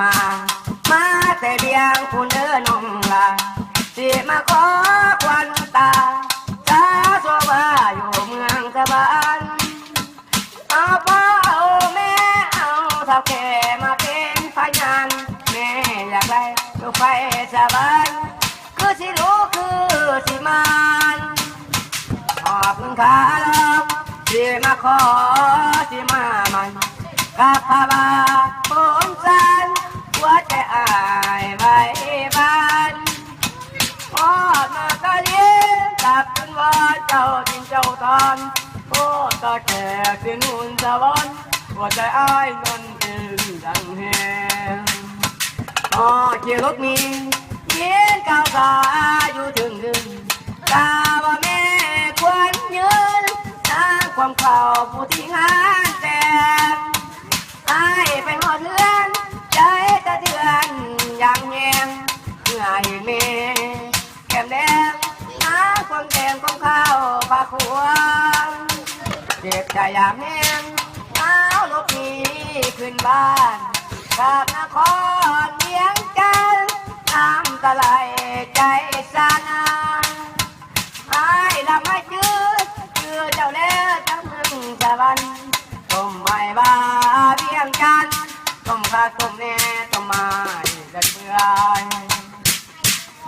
มา มาแต่เบียงคุณเดินองลาสิมาขอควันตาสาโซบาอยู่เมืองสะบานเอาพ่อเอาแม่เอาเท่าแก่มาเป็นพยานแม่อยากได้ลูกไฟสบายคือสิรู้คือสิมันขอบคุณค่ะสิมาขอสิมามันกับพาบา ทินเจ้าทอนโอ้ตาแก่สินุนสวรรค์หัวใจอ้ายนนตื่นดังแหงอ๋อเกี่ยวรถมีเย็นก้าวขาอยู่ถึงถึงกาว่าแม่ควรยืนสร้างความเข่าผู้ที่งานแต่อ้ไปาวปลาขวางเจ็บใจยามแห้งหนาลบหนีขึ้นบ้านกลับนครเมียงจันน้ำตาไหลใจสานาไอ้ละไม่จืดคือเจ้าแล้วทั้งมืองสวรรค์ต้มใบายบาเบียงจันต้มข้าต้มแน่ต้มไม้กันเปื่อย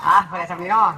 อะเพื่อนสามีเนาะ